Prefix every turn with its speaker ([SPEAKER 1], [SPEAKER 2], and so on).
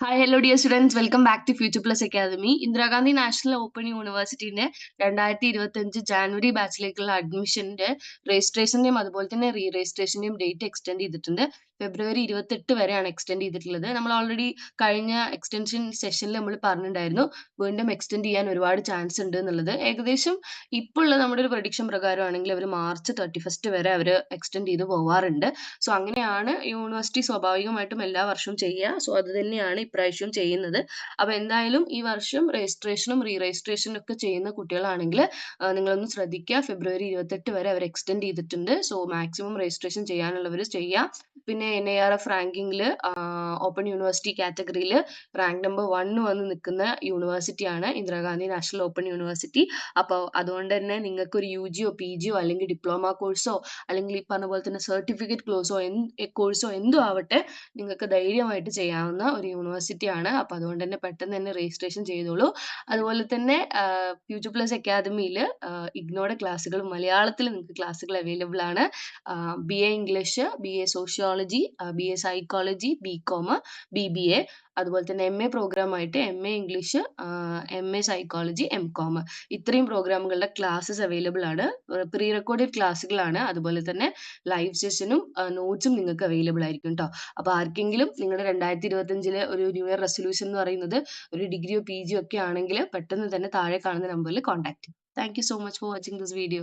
[SPEAKER 1] Hi hello dear students welcome back to Future Plus Academy Indira Gandhi National Open യൂണിവേഴ്സിറ്റിന്റെ രണ്ടായിരത്തി ഇരുപത്തി അഞ്ച് ജാനുവരി ബാച്ചിലേക്കുള്ള അഡ്മിഷന്റെ രജിസ്ട്രേഷന്റെയും അതുപോലെ തന്നെ റീ രജിസ്ട്രേഷന്റെയും ഡേറ്റ് എക്സ്റ്റെൻഡ് ചെയ്തിട്ടുണ്ട്. ഫെബ്രുവരി ഇരുപത്തെട്ട് വരെയാണ് എക്സ്റ്റെൻഡ് ചെയ്തിട്ടുള്ളത്. നമ്മൾ ഓൾറെഡി കഴിഞ്ഞ എക്സ്റ്റൻഷൻ സെഷനിൽ നമ്മൾ പറഞ്ഞിട്ടുണ്ടായിരുന്നു വീണ്ടും എക്സ്റ്റെൻഡ് ചെയ്യാൻ ഒരുപാട് ചാൻസ് ഉണ്ട് എന്നുള്ളത്. ഏകദേശം ഇപ്പോൾ ഉള്ള നമ്മുടെ ഒരു പ്രഡിക്ഷൻ പ്രകാരമാണെങ്കിൽ അവർ മാർച്ച് തേർട്ടി ഫസ്റ്റ് വരെ അവർ എക്സ്റ്റെൻഡ് ചെയ്ത് പോവാറുണ്ട്. സോ അങ്ങനെയാണ് യൂണിവേഴ്സിറ്റി സ്വാഭാവികമായിട്ടും എല്ലാ വർഷവും ചെയ്യുക. സോ അത് തന്നെയാണ് ഇപ്രാവശ്യം ചെയ്യുന്നത്. അപ്പോൾ എന്തായാലും ഈ വർഷം രജിസ്ട്രേഷനും റീ രജിസ്ട്രേഷനും ഒക്കെ ചെയ്യുന്ന കുട്ടികളാണെങ്കിൽ നിങ്ങളൊന്ന് ശ്രദ്ധിക്കുക. ഫെബ്രുവരി ഇരുപത്തെട്ട് വരെ അവർ എക്സ്റ്റെൻഡ് ചെയ്തിട്ടുണ്ട്. സോ മാക്സിമം രജിസ്ട്രേഷൻ ചെയ്യാനുള്ളവർ ചെയ്യുക. പിന്നെ എൻ ഐ ആർ എഫ് റാങ്കിങ്ങിൽ ഓപ്പൺ യൂണിവേഴ്സിറ്റി കാറ്റഗറിയിൽ റാങ്ക് നമ്പർ വണ്ണ് വന്ന് നിൽക്കുന്ന യൂണിവേഴ്സിറ്റിയാണ് ഇന്ദിരാഗാന്ധി നാഷണൽ ഓപ്പൺ യൂണിവേഴ്സിറ്റി അപ്പോൾ അതുകൊണ്ട് തന്നെ നിങ്ങൾക്ക് ഒരു യു ജിയോ പി ജിയോ അല്ലെങ്കിൽ ഡിപ്ലോമ കോഴ്സോ അല്ലെങ്കിൽ ഈ പറഞ്ഞ പോലെ തന്നെ സർട്ടിഫിക്കറ്റ് കോഴ്സോ എന്ത് കോഴ്സോ എന്തോ ആവട്ടെ നിങ്ങൾക്ക് ധൈര്യമായിട്ട് ചെയ്യാവുന്ന ഒരു യൂണിവേഴ്സിറ്റിയാണ് അപ്പോൾ അതുകൊണ്ട് തന്നെ പെട്ടെന്ന് തന്നെ രജിസ്ട്രേഷൻ ചെയ്തോളൂ. അതുപോലെ തന്നെ ഫ്യൂച്ചർ പ്ലസ് അക്കാദമിയിൽ ഇഗ്നോയുടെ ക്ലാസ്സുകൾ മലയാളത്തിൽ നിങ്ങൾക്ക് ക്ലാസ്സുകൾ അവൈലബിൾ ആണ്. B A English B A sociology B A psychology B com B B A അതുപോലെ തന്നെ എം എ പ്രോഗ്രാം ആയിട്ട് M A English M A psychology M com ഇത്രയും പ്രോഗ്രാമുകളുടെ ക്ലാസ്സസ് അവൈലബിൾ ആണ്. പ്രീ റെക്കോർഡഡ് ക്ലാസ്സുകളാണ് അതുപോലെ തന്നെ ലൈവ് സെഷനും നോട്ട്സും നിങ്ങൾക്ക് അവൈലബിൾ ആയിരിക്കും കേട്ടോ അപ്പോൾ ആർക്കെങ്കിലും നിങ്ങളുടെ രണ്ടായിരത്തി ഇരുപത്തഞ്ചിലെ ഒരു ന്യൂ ഇയർ റെസൊല്യൂഷൻ എന്ന് പറയുന്നത് ഒരു ഡിഗ്രിയോ പി ജിയോ ഒക്കെ ആണെങ്കിൽ പെട്ടെന്ന് തന്നെ താഴെ കാണുന്ന നമ്പറിൽ കോൺടാക്ട് ചെയ്യും. Thank you so much for watching this video